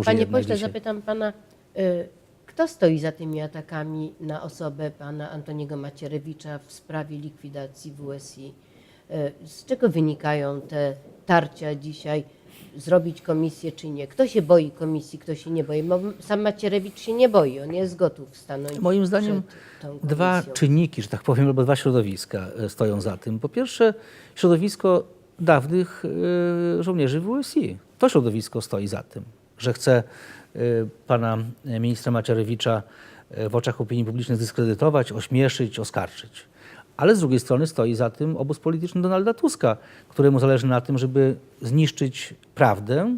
Panie jednak pośle, dzisiaj. zapytam pana, y, kto stoi za tymi atakami na osobę pana Antoniego Macierewicza w sprawie likwidacji WSI? Y, Z czego wynikają te tarcia dzisiaj? Zrobić komisję czy nie? Kto się boi komisji, kto się nie boi? Bo sam Macierewicz się nie boi, on jest gotów stanąć Moim zdaniem przed tą dwa komisją. czynniki, że tak powiem, albo dwa środowiska e, stoją za tym. Po pierwsze, środowisko dawnych e, żołnierzy WSI. To środowisko stoi za tym, że chce e, pana ministra Macierewicza e, w oczach opinii publicznej zdyskredytować, ośmieszyć, oskarżyć. Ale z drugiej strony stoi za tym obóz polityczny Donalda Tuska, któremu zależy na tym, żeby zniszczyć prawdę,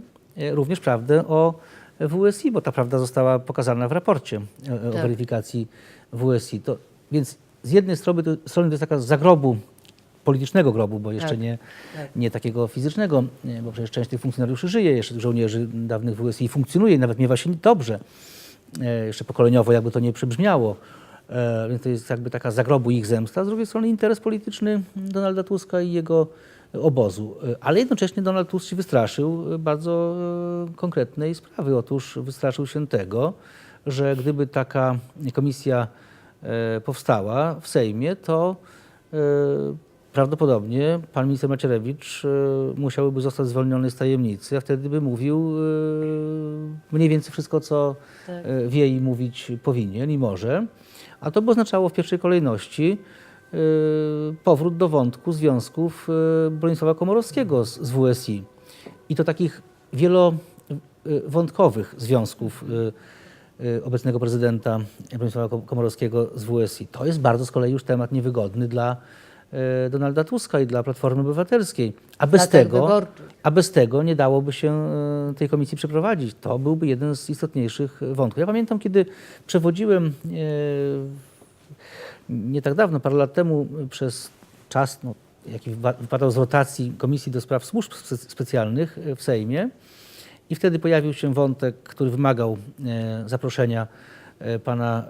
również prawdę o WSI, bo ta prawda została pokazana w raporcie e, o Tak. weryfikacji WSI. To, więc z jednej strony to, strony to jest taka zagrobu politycznego grobu, bo jeszcze Tak, nie, tak. nie takiego fizycznego, bo przecież część tych funkcjonariuszy żyje, jeszcze żołnierzy dawnych WSI funkcjonuje nawet miewa się dobrze, e, jeszcze pokoleniowo jakby to nie przybrzmiało. E, Więc to jest jakby taka zagrobu ich zemsta. Z drugiej strony interes polityczny Donalda Tuska i jego obozu. E, Ale jednocześnie Donald Tusk się wystraszył bardzo konkretnej sprawy. Otóż wystraszył się tego, że gdyby taka komisja powstała w Sejmie, to prawdopodobnie pan minister Macierewicz e, musiałby zostać zwolniony z tajemnicy, a wtedy by mówił e, mniej więcej wszystko, co Tak. e, wie i mówić powinien i może. A to by oznaczało w pierwszej kolejności powrót do wątku związków Bronisława Komorowskiego z, z WSI. I to takich wielowątkowych związków obecnego prezydenta Bronisława Kom- Komorowskiego z WSI. To jest bardzo z kolei już temat niewygodny dla Donalda Tuska i dla Platformy Obywatelskiej. A bez tego, a bez tego nie dałoby się e, tej komisji przeprowadzić. To byłby jeden z istotniejszych wątków. Ja pamiętam, kiedy przewodziłem e, nie tak dawno, parę lat temu, przez czas, no, jaki wypa- wypadał z rotacji Komisji do Spraw Służb Spe- Specjalnych e, w Sejmie i wtedy pojawił się wątek, który wymagał e, zaproszenia e, pana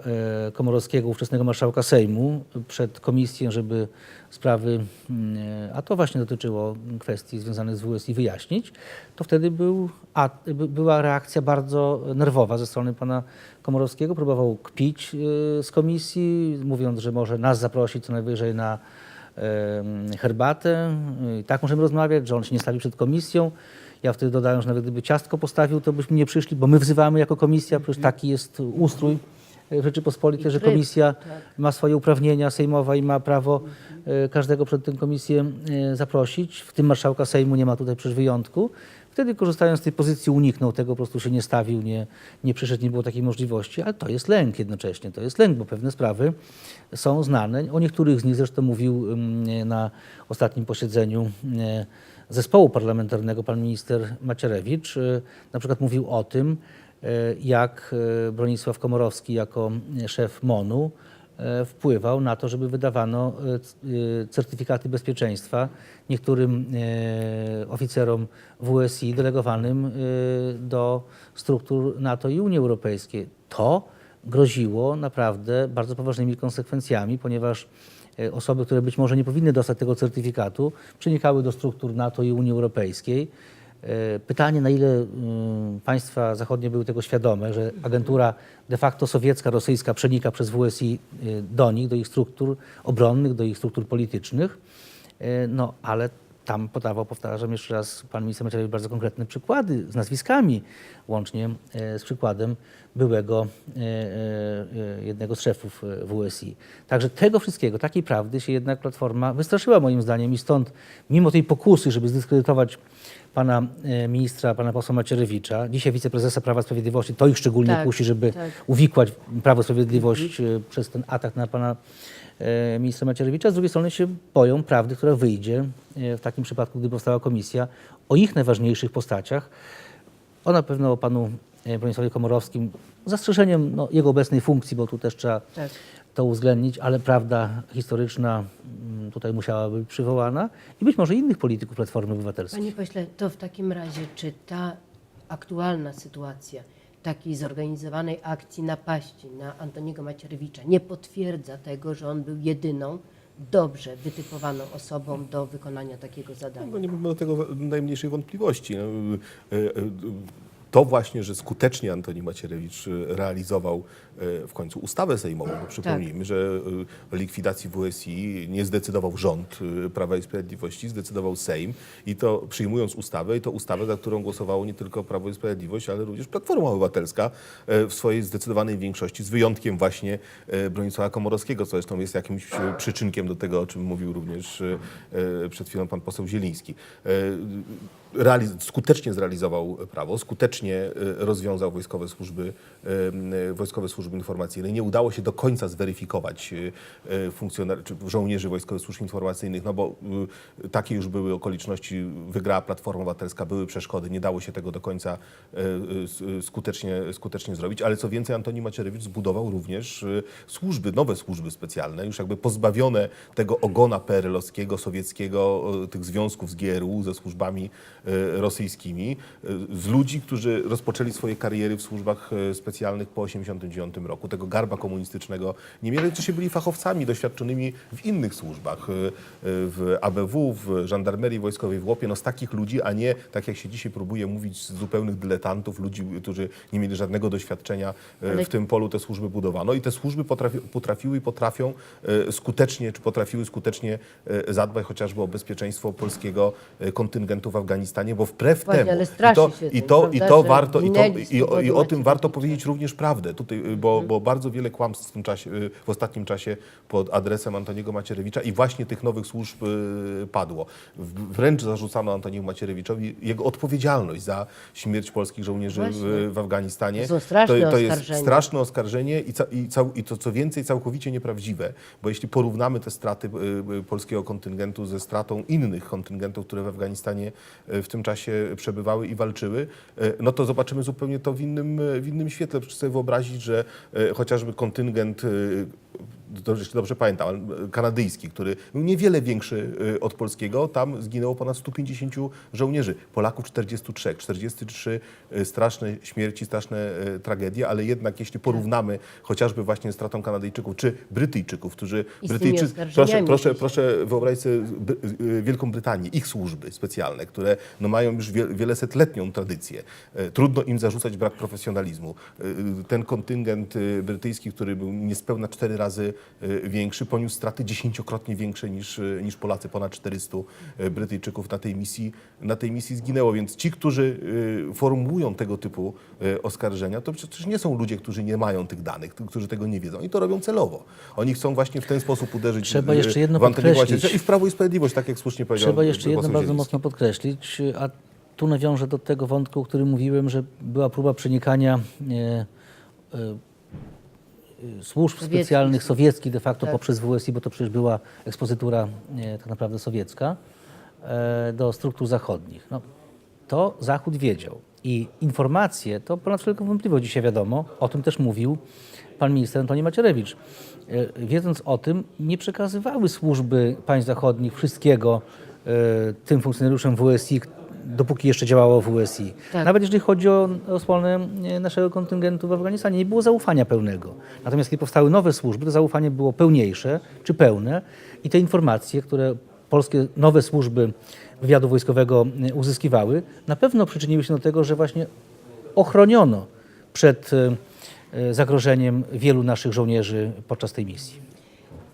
e, Komorowskiego, ówczesnego marszałka Sejmu, przed komisję, żeby sprawy, mm, e, a to właśnie dotyczyło kwestii związanych z WSI, wyjaśnić, to wtedy był, a, by, była reakcja bardzo nerwowa ze strony pana Komorowskiego. Próbował kpić e, z komisji, mówiąc, że może nas zaprosić co najwyżej na herbatę. I tak możemy rozmawiać, że on się nie stawi przed komisją. Ja wtedy dodałem, że nawet gdyby ciastko postawił, to byśmy nie przyszli, bo my wzywamy jako komisja, przecież taki jest ustrój e, Rzeczypospolitej, że komisja tak. ma swoje uprawnienia sejmowe i ma prawo e, każdego przed tę komisję e, zaprosić. W tym marszałka Sejmu nie ma tutaj przecież wyjątku. Wtedy korzystając z tej pozycji uniknął tego, po prostu się nie stawił, nie, nie przyszedł, nie było takiej możliwości, ale to jest lęk jednocześnie, to jest lęk, bo pewne sprawy są znane. O niektórych z nich zresztą mówił mm, na ostatnim posiedzeniu zespołu parlamentarnego pan minister Macierewicz. E, Na przykład mówił o tym, e, jak e, Bronisław Komorowski jako szef MONU wpływał na to, żeby wydawano certyfikaty bezpieczeństwa niektórym oficerom WSI delegowanym do struktur NATO i Unii Europejskiej. To groziło naprawdę bardzo poważnymi konsekwencjami, ponieważ osoby, które być może nie powinny dostać tego certyfikatu, przenikały do struktur NATO i Unii Europejskiej. E, Pytanie, na ile y, państwa zachodnie były tego świadome, że agentura de facto sowiecka, rosyjska przenika przez WSI y, do nich, do ich struktur obronnych, do ich struktur politycznych. E, No, ale tam podawał, powtarzam jeszcze raz, pan minister Macierewicz bardzo konkretne przykłady z nazwiskami, łącznie e, z przykładem byłego e, e, jednego z szefów WSI. Także tego wszystkiego, takiej prawdy się jednak Platforma wystraszyła moim zdaniem i stąd, mimo tej pokusy, żeby zdyskredytować pana ministra, pana posła Macierewicza, dzisiaj wiceprezesa Prawa Sprawiedliwości, to ich szczególnie Tak, kusi, żeby tak. uwikłać Prawo Sprawiedliwość e, przez ten atak na pana ministra Macierewicza. Z drugiej strony się boją prawdy, która wyjdzie w takim przypadku, gdy powstała komisja o ich najważniejszych postaciach. O na pewno o panu e, Bronisławie Komorowskim, z zastrzeżeniem no, jego obecnej funkcji, bo tu też trzeba Tak. to uwzględnić, ale prawda historyczna mm, tutaj musiałaby być przywołana i być może innych polityków Platformy Obywatelskiej. Panie pośle, to w takim razie, czy ta aktualna sytuacja takiej zorganizowanej akcji napaści na Antoniego Macierewicza nie potwierdza tego, że on był jedyną dobrze wytypowaną osobą do wykonania takiego zadania? No nie mamy do tego najmniejszej wątpliwości. To właśnie, że skutecznie Antoni Macierewicz y, realizował y, w końcu ustawę sejmową, bo przypomnijmy, że y, o likwidacji WSI nie zdecydował rząd Prawa i Sprawiedliwości, zdecydował Sejm i to przyjmując ustawę, i to ustawę, za którą głosowało nie tylko Prawo i Sprawiedliwość, ale również Platforma Obywatelska w swojej zdecydowanej większości, z wyjątkiem właśnie Bronisława Komorowskiego, co zresztą jest jakimś przyczynkiem do tego, o czym mówił również przed chwilą pan poseł Zieliński. Skutecznie zrealizował prawo, skutecznie y, rozwiązał wojskowe służby, y, y, wojskowe służby informacyjne. Nie udało się do końca zweryfikować y, y, funkcjonar- czy żołnierzy wojskowych służb informacyjnych, no bo takie już były okoliczności, wygrała Platforma Obywatelska, były przeszkody, nie dało się tego do końca skutecznie, skutecznie zrobić, ale co więcej Antoni Macierewicz zbudował również służby, nowe służby specjalne, już jakby pozbawione tego ogona PRL-owskiego, sowieckiego, tych związków z GRU, ze służbami rosyjskimi, y, z ludzi, którzy rozpoczęli swoje kariery w służbach y, specjalnych po 1989 roku, tego garba komunistycznego. Nie mieli, się byli fachowcami doświadczonymi w innych służbach, w ABW, w żandarmerii wojskowej w Łopie, no z takich ludzi, a nie, tak jak się dzisiaj próbuje mówić, z zupełnych dyletantów, ludzi, którzy nie mieli żadnego doświadczenia Ale- w tym polu te służby budowano. I te służby potrafi, potrafiły i potrafią skutecznie, czy potrafiły skutecznie zadbać chociażby o bezpieczeństwo polskiego kontyngentu w Afganistanie, bo wbrew Właśnie, temu ale i straszy to, się i tym, to, i prawda, to że warto, i, to, i, o- i o tym warto powiedzieć również prawdę, tutaj, y, bo, bo bardzo wiele kłamstw w tym czasie, y, w ostatnim czasie pod adresem Antoniego Macierewicza i właśnie tych nowych służb y, padło. W- Wręcz zarzucano Antoniemu Macierewiczowi jego odpowiedzialność za śmierć polskich żołnierzy Właśnie. w, w Afganistanie. To są straszne to, to jest oskarżenia. straszne oskarżenie i, ca, i, cał, i to co więcej całkowicie nieprawdziwe, bo jeśli porównamy te straty y, y, polskiego kontyngentu ze stratą innych kontyngentów, które w Afganistanie y, w tym czasie przebywały i walczyły, y, no to zobaczymy zupełnie to w innym, y, w innym świetle. Proszę sobie wyobrazić, że y, chociażby kontyngent to jeśli dobrze pamiętam, e, kanadyjski, który był niewiele większy y, od polskiego, tam zginęło ponad 150 żołnierzy, Polaków 43, 43 y, straszne śmierci, straszne tragedie, ale jednak jeśli porównamy chociażby właśnie stratą Kanadyjczyków czy Brytyjczyków, którzy Brytyjczycy, proszę, proszę, proszę wyobraź sobie Wielką Brytanię, ich służby specjalne, które no, mają już wie, wielosetletnią tradycję. E, Trudno im zarzucać brak profesjonalizmu. E, Ten kontyngent brytyjski, który był niespełna cztery razy większy, poniósł straty dziesięciokrotnie większe niż, y, niż Polacy. Ponad 400 y, Brytyjczyków na tej misji, na tej misji zginęło. Więc ci, którzy y, formułują tego typu y, oskarżenia, to przecież nie są ludzie, którzy nie mają tych danych, którzy tego nie wiedzą. Oni to robią celowo. Oni chcą właśnie w ten sposób uderzyć Trzeba y, jeszcze jedno w Antoniego i w Prawo i Sprawiedliwość, tak jak słusznie powiedział Trzeba jeszcze jedno bardzo Zieliński. mocno podkreślić, a tu nawiążę do tego wątku, o którym mówiłem, że była próba przenikania e, e, służb Sowieckich. specjalnych sowieckich de facto Tak. poprzez WSI, bo to przecież była ekspozytura tak naprawdę sowiecka, e, do struktur zachodnich. No, to Zachód wiedział. I informacje, to ponad wszelką wątpliwość dzisiaj wiadomo, o tym też mówił pan minister Antoni Macierewicz. E, Wiedząc o tym, nie przekazywały służby państw zachodnich wszystkiego e, tym funkcjonariuszom WSI, dopóki jeszcze działało WSI. Tak. Nawet jeżeli chodzi o osłonę e, naszego kontyngentu w Afganistanie, nie było zaufania pełnego. Natomiast kiedy powstały nowe służby, to zaufanie było pełniejsze czy pełne i te informacje, które polskie nowe służby wywiadu wojskowego e, uzyskiwały, na pewno przyczyniły się do tego, że właśnie ochroniono przed e, zagrożeniem wielu naszych żołnierzy podczas tej misji.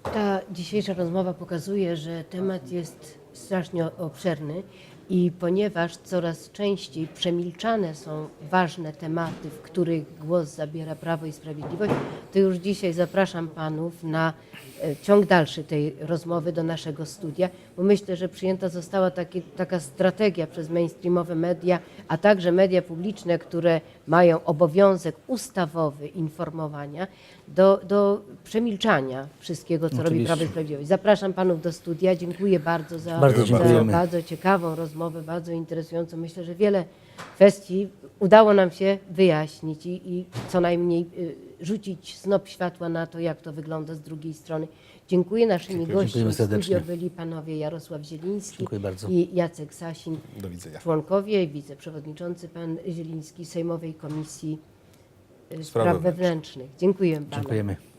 Ta dzisiejsza rozmowa pokazuje, że temat jest strasznie obszerny i ponieważ coraz częściej przemilczane są ważne tematy, w których głos zabiera Prawo i Sprawiedliwość, to już dzisiaj zapraszam panów na e, ciąg dalszy tej rozmowy do naszego studia, bo myślę, że przyjęta została takie, taka strategia przez mainstreamowe media, a także media publiczne, które mają obowiązek ustawowy informowania, do, do przemilczania wszystkiego, co robi Oczywiście. Prawo i Sprawiedliwość. Zapraszam panów do studia. Dziękuję bardzo za, Bardzo za bardzo ciekawą rozmowę, bardzo interesującą. Myślę, że wiele kwestii udało nam się wyjaśnić i, i co najmniej y, rzucić snop światła na to, jak to wygląda z drugiej strony. Dziękuję. Naszymi gośćmi Dziękujemy w studio byli panowie Jarosław Zieliński bardzo. i Jacek Sasin, Do widzenia. członkowie i wiceprzewodniczący pan Zieliński Sejmowej Komisji y, Spraw Spraw Wewnętrznych. Wewnętrznych. Dziękuję panu. Dziękujemy.